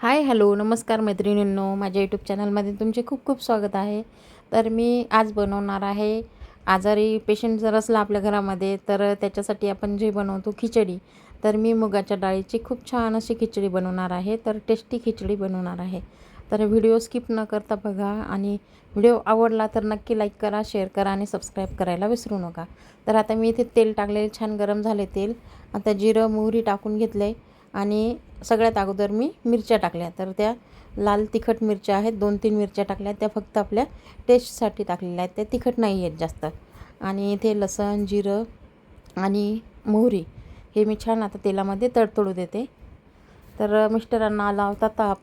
Hi hello नमस्कार मैत्रिणींनो. माझ्या यूट्यूब चॅनलमध्ये तुमचे खूप खूप स्वागत आहे. तर मी आज बनवणार आहे आजारी पेशंट जर असला आपल्या घरामध्ये तर त्याच्यासाठी आपण जे बनवतो खिचडी. तर मी मुगाच्या डाळीची खूप छान अशी खिचडी बनवणार आहे. तर टेस्टी खिचडी बनवणार आहे. तर व्हिडिओ स्किप न करता बघा आणि व्हिडिओ आवडला तर नक्की लाईक करा शेअर करा आणि सबस्क्राईब करायला विसरू नका. तर आता मी इथे तेल टाकलेले छान गरम झाले तेल. आता जिरं मोहरी टाकून घेतले आणि सगळ्यात अगोदर मी मिरच्या टाकल्या. तर त्या लाल तिखट मिरच्या आहेत दोन तीन मिरच्या टाकल्या. त्या फक्त आपल्या टेस्टसाठी टाकलेल्या आहेत. त्या तिखट नाही आहेत जास्त. आणि इथे लसण जिरं आणि मोहरी हे मी छान आता तेलामध्ये तडतडू देते. तर मिस्टरांना आला होता ताप.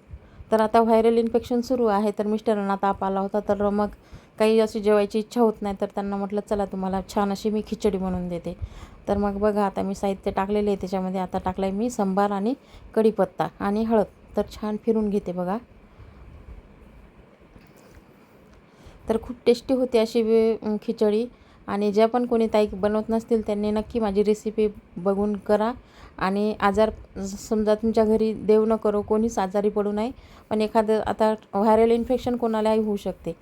तर आता व्हायरल इन्फेक्शन सुरू आहे. तर मिस्टरांना ताप आला होता. तर मग काही अशी जेवायची इच्छा होत नाही तर त्यांना म्हटलं चला तुम्हाला छान अशी मी खिचडी बनवून देते. तर मग बघा आता मी साहित्य टाकलेले आहे त्याच्यामध्ये आता टाकलं आहे मी संबार आणि कढीपत्ता आणि हळद. तर छान फिरून घेते बघा. तर खूप टेस्टी होते अशी खिचडी. आणि ज्या पण कोणी ताई बनवत नसतील त्यांनी नक्की माझी रेसिपी बघून करा. आणि आजार समजा तुमच्या घरी देव न करो कोणीच आजारी पडू नये. पण एखादं आता व्हायरल इन्फेक्शन कोणालाही होऊ शकते.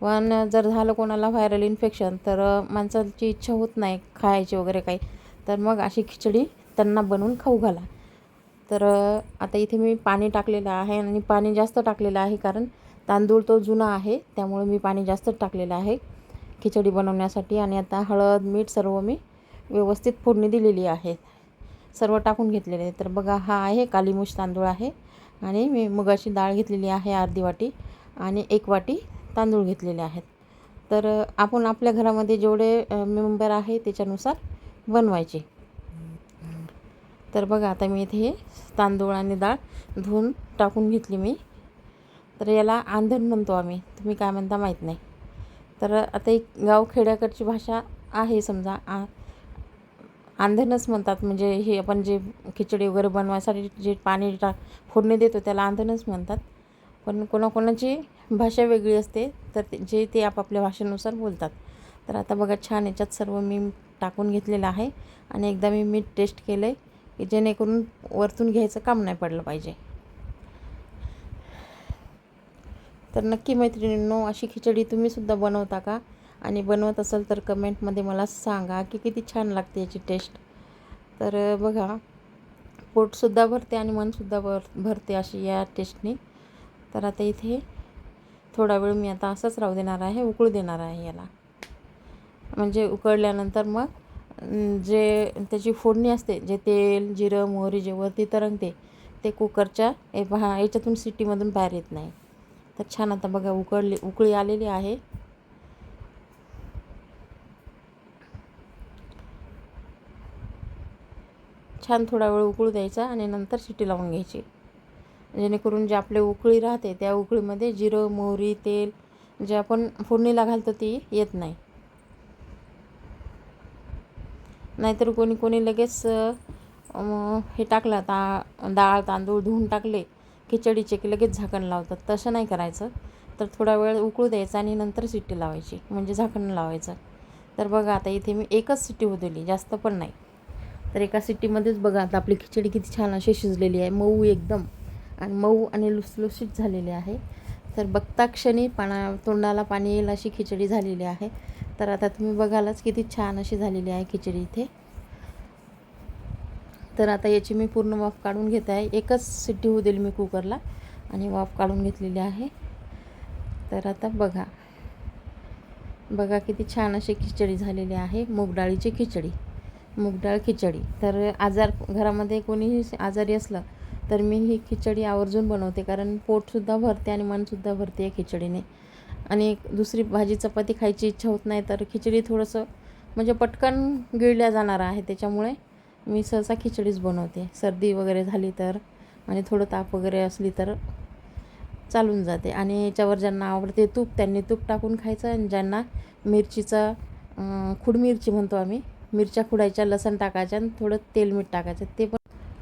पण जर झालं कोणाला व्हायरल इन्फेक्शन तर माणसाची इच्छा होत नाही खायची वगैरे काही. तर मग अशी खिचडी त्यांना बनवून खाऊ घाला. तर आता इथे मी पाणी टाकलेलं आहे आणि पाणी जास्त टाकलेलं आहे कारण तांदूळ तो जुना आहे त्यामुळे मी पाणी जास्त टाकलेलं आहे खिचडी बनवण्यासाठी. आणि आता हळद मीठ सर्व मी व्यवस्थित फोडणी दिलेली आहे. सर्व टाकून घेतलेले आहे तर बघा हा आहे कालीमुश तांदूळ आहे. आणि मी मुगाची डाळ घेतलेली आहे अर्धी वाटी आणि एक वाटी तांदूळ घेतलेले आहेत. तर आपण आपल्या घरामध्ये जेवढे मेंबर आहे त्याच्यानुसार बनवायचे. तर बघा आता मी इथे हे तांदूळ आणि डाळ धुवून टाकून घेतली मी. तर याला आंधण म्हणतो आम्ही. तुम्ही काय म्हणता माहीत नाही. तर आता एक गाव खेड्याकडची भाषा आहे समजा. आ आंधणच म्हणतात. म्हणजे हे आपण जे खिचडी वगैरे बनवायसाठी जे पाणी टाक फोडणी देतो त्याला आंधणच म्हणतात. पण कोणाकोणाची भाषा वेगळी असते तर ते जे ते आपापल्या भाषेनुसार बोलतात. तर आता बघा छान याच्यात सर्व मी टाकून घेतलेलं आहे आणि एकदा मी मीठ टेस्ट केलं आहे की जेणेकरून वरतून घ्यायचं काम नाही पडलं पाहिजे. तर नक्की मैत्रिणींनो अशी खिचडी तुम्हीसुद्धा बनवता का? आणि बनवत असाल तर कमेंटमध्ये मला सांगा की किती छान लागते याची टेस्ट तर बघा पोटसुद्धा भरते आणि मनसुद्धा भर भरते अशी या टेस्टने तर आता इथे थोडा वेळ मी आता असंच राहू देणार आहे उकळू देणार आहे याला. म्हणजे उकळल्यानंतर मग जे त्याची फोडणी असते जे तेल जिरं मोहरी जे वरती तरंगते ते कुकरच्या ए हा याच्यातून सिटीमधून बाहेर येत नाही. तर छान आता बघा उकळली उकळी आलेली आहे. छान थोडा वेळ उकळू द्यायचा आणि नंतर शिटी लावून घ्यायची. जेणेकरून जे आपले उकळी राहते त्या उकळीमध्ये जिरं मोहरी तेल जे आपण फोडणीला घालतो ती येत नाही. नाहीतर कोणी कोणी लगेच हे टाकलं ता डाळ तांदूळ धुवून टाकले खिचडीचे की लगेच झाकण लावतात. तसं नाही करायचं. तर थोडा वेळ उकळू द्यायचा आणि नंतर सिट्टी लावायची म्हणजे झाकण लावायचं. तर बघा आता इथे मी एकच सिट्टी दिली जास्त पण नाही. तर एका सिट्टीमध्येच बघा आता आपली खिचडी किती छान अशी शिजलेली आहे मऊ एकदम. आणि मऊ आणि लुसलुशीत झालेली आहे. तर बघता क्षणी पाना तोंडाला पाणी येईल अशी खिचडी झालेली आहे. तर आता तुम्ही बघालच किती छान अशी झालेली आहे खिचडी इथे. तर आता याची मी पूर्ण वाफ काढून घेत आहे. एकच सिट्टी होऊ देईल मी कुकरला. आणि वाफ काढून घेतलेली आहे. तर आता बघा. बघा किती छान अशी खिचडी झालेली आहे. मूगडाळीची खिचडी. मूगडाळ खिचडी. तर आजार घरामध्ये कोणीही आजारी असलं तर मी ही खिचडी आवर्जून बनवते कारण पोटसुद्धा भरते आणि मनसुद्धा भरते या खिचडीने. आणि दुसरी भाजी चपाती खायची इच्छा होत नाही तर खिचडी थोडंसं म्हणजे पटकन गिळल्या जाणार आहे त्याच्यामुळे मी सहसा खिचडीच बनवते. सर्दी वगैरे झाली तर आणि थोडं ताप वगैरे असली तर चालून जाते. आणि याच्यावर ज्यांना आवडते तूप त्यांनी तूप टाकून खायचं आणि ज्यांना मिरचीचा खुड मिरची म्हणतो आम्ही मिरच्या खुडायच्या लसण टाकायच्या आणि थोडं तेल मीठ टाकायचं. ते पण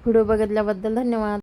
व्हिडिओ बघितल्याबद्दल धन्यवाद.